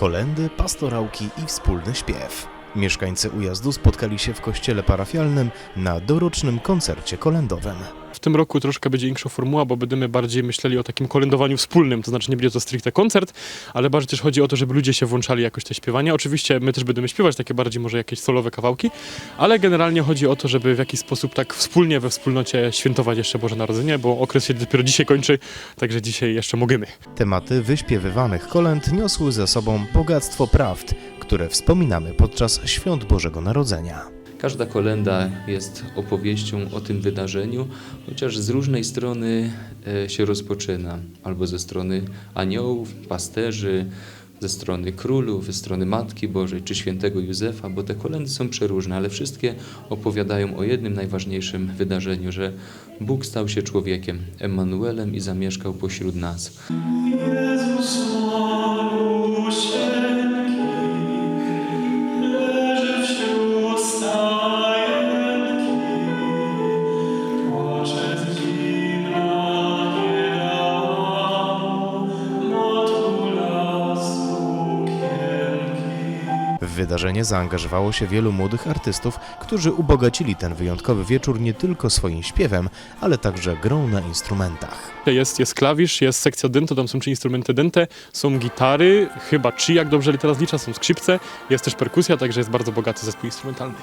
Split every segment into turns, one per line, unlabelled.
kolendy, pastorałki i wspólny śpiew. Mieszkańcy ujazdu spotkali się w kościele parafialnym na dorocznym koncercie kolędowym.
W tym roku troszkę będzie większa formuła, bo będziemy bardziej myśleli o takim kolędowaniu wspólnym, to znaczy nie będzie to stricte koncert, ale bardziej też chodzi o to, żeby ludzie się włączali jakoś te śpiewania. Oczywiście my też będziemy śpiewać takie bardziej może jakieś solowe kawałki, ale generalnie chodzi o to, żeby w jakiś sposób tak wspólnie we wspólnocie świętować jeszcze Boże Narodzenie, bo okres się dopiero dzisiaj kończy, także dzisiaj jeszcze możemy.
Tematy wyśpiewywanych kolęd niosły ze sobą bogactwo prawd, które wspominamy podczas świąt Bożego Narodzenia.
Każda kolenda jest opowieścią o tym wydarzeniu, chociaż z różnej strony e, się rozpoczyna. Albo ze strony aniołów, pasterzy, ze strony królów, ze strony Matki Bożej czy świętego Józefa, bo te kolendy są przeróżne, ale wszystkie opowiadają o jednym najważniejszym wydarzeniu, że Bóg stał się człowiekiem, Emanuelem i zamieszkał pośród nas.
Wydarzenie zaangażowało się wielu młodych artystów, którzy ubogacili ten wyjątkowy wieczór nie tylko swoim śpiewem, ale także grą na instrumentach.
Jest, jest klawisz, jest sekcja dente, tam są trzy instrumenty dente, są gitary, chyba trzy, jak dobrze teraz liczę, są skrzypce, jest też perkusja, także jest bardzo bogaty zespół instrumentalny.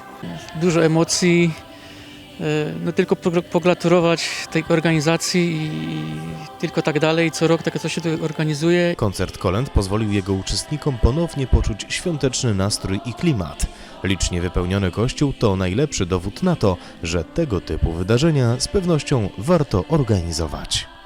dużo emocji. E, No tylko pogr- pogratulować tej organizacji i tylko tak dalej. Co rok takie coś się tu organizuje.
Koncert kolęd pozwolił jego uczestnikom ponownie poczuć świąteczny nastrój i klimat. Licznie wypełniony kościół to najlepszy dowód na to, że tego typu wydarzenia z pewnością warto organizować.